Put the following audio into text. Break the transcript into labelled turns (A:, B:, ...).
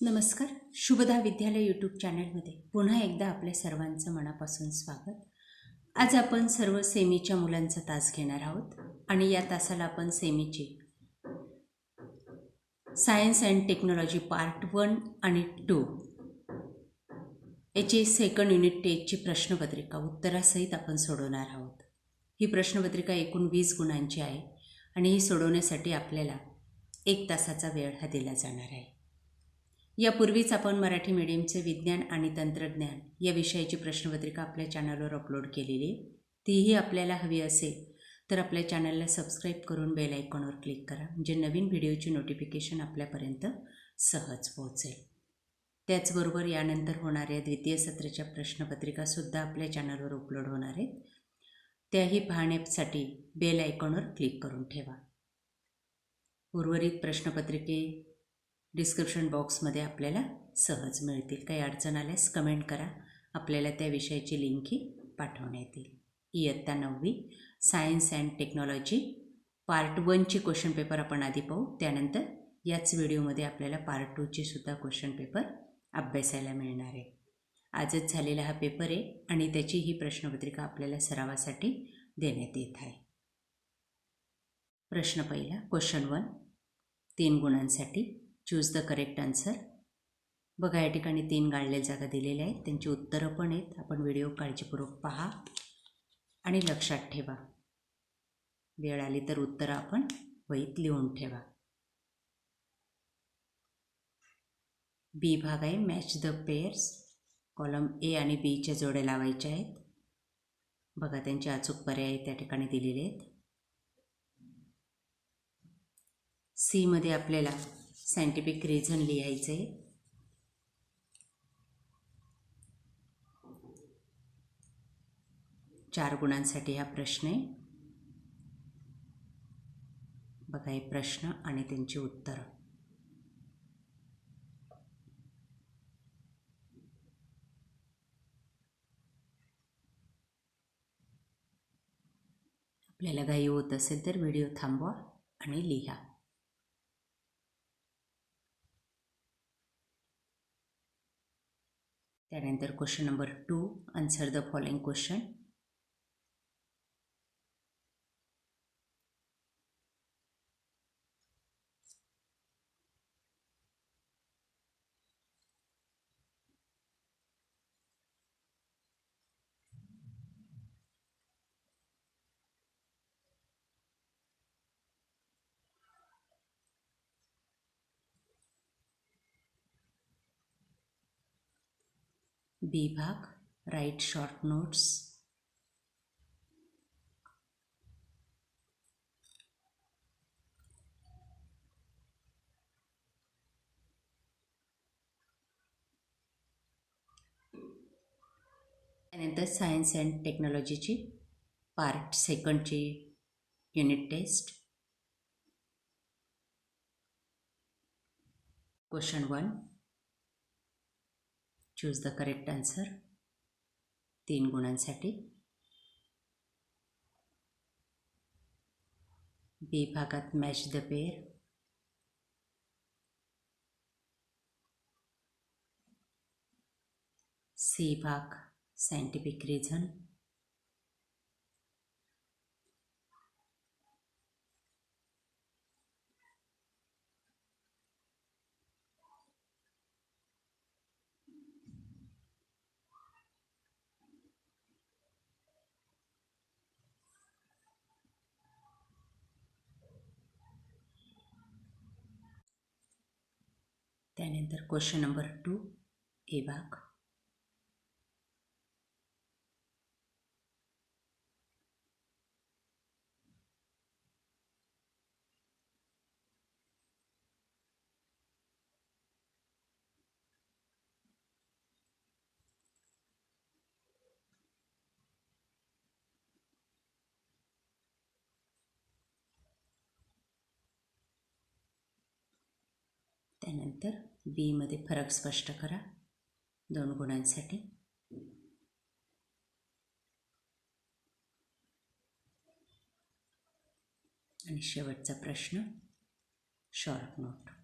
A: नमस्कार. शुभदा विद्यालय यूट्यूब चॅनलमध्ये पुन्हा एकदा आपल्या सर्वांचं मनापासून स्वागत. आज आपण सर्व सेमीच्या मुलांचा तास घेणार आहोत आणि या तासाला आपण सेमीची science and technology part one आणि टू याची सेकंड युनिट टेस्टची प्रश्नपत्रिका उत्तरासहित आपण सोडवणार आहोत. ही प्रश्नपत्रिका एकूण वीस गुणांची आहे आणि ही सोडवण्यासाठी आपल्याला एक तासाचा वेळ हा दिला जाणार आहे. यापूर्वीच आपण मराठी मीडियमचे विज्ञान आणि तंत्रज्ञान या विषयाची प्रश्नपत्रिका आपल्या चॅनलवर अपलोड केलेली. आहे तीही आपल्याला हवी असेल तर आपल्या चॅनलला सबस्क्राईब करून बेल आयकॉनवर क्लिक करा म्हणजे नवीन व्हिडिओची नोटिफिकेशन आपल्यापर्यंत सहज पोहोचेल. त्याचबरोबर यानंतर होणाऱ्या द्वितीय सत्राच्या प्रश्नपत्रिकासुद्धा आपल्या चॅनलवर अपलोड होणार आहेत. त्याही पाहण्यासाठी बेल आयकॉनवर क्लिक करून ठेवा. उर्वरित प्रश्नपत्रिके डिस्क्रिप्शन बॉक्समध्ये आपल्याला सहज मिळतील. काही अडचण आल्यास कमेंट करा. आपल्याला त्या विषयाची लिंकही पाठवण्यात येईल इयत्ता नववी सायन्स अँड टेक्नॉलॉजी पार्ट वनची क्वेश्चन पेपर आपण आधी पाहू. त्यानंतर याच व्हिडिओमध्ये आपल्याला पार्ट टूची सुद्धा क्वेश्चन पेपर अभ्यासायला मिळणार आहे. आजच झालेला हा पेपर आहे आणि त्याची ही प्रश्नपत्रिका आपल्याला सरावासाठी देण्यात येत आहे. प्रश्न पहिला क्वेश्चन वन तीन गुणांसाठी चूज द करेक्ट आन्सर बघा या ठिकाणी तीन गाळलेल्या जागा दिलेल्या आहेत. त्यांची उत्तरं पण आहेत. आपण व्हिडिओ काळजीपूर्वक पहा आणि लक्षात ठेवा. वेळ आली तर उत्तरं आपण वहीत लिहून ठेवा. बी भाग आहे. Match the pairs column A आणि बीच्या जोड्या लावायच्या आहेत. बघा त्यांचे अचूक पर्याय त्या ठिकाणी दिलेले आहेत. सीमध्ये आपल्याला सायंटिफिक रिझन लिहायचं आहे चार गुणांसाठी हा प्रश्न आहे. बघा हे प्रश्न आणि त्यांची उत्तरं. आपल्याला घाई होत असेल तर व्हिडिओ थांबवा आणि लिहा. Then Thereafter, question number 2 answer the following question. B भाग राईट शॉर्ट नोट्स त्यानंतर सायन्स अँड टेक्नॉलॉजीची part सेकंडची unit test question one choose the correct answer तीन गुणांसाठी. बी भागात मॅच द पेअर सी भाग सायंटिफिक रिझन त्यानंतर क्वेश्चन नंबर टू ए भाग. त्यानंतर बीमध्ये फरक स्पष्ट करा. दोन गुणांसाठी. आणि शेवटचा प्रश्न शॉर्ट नोट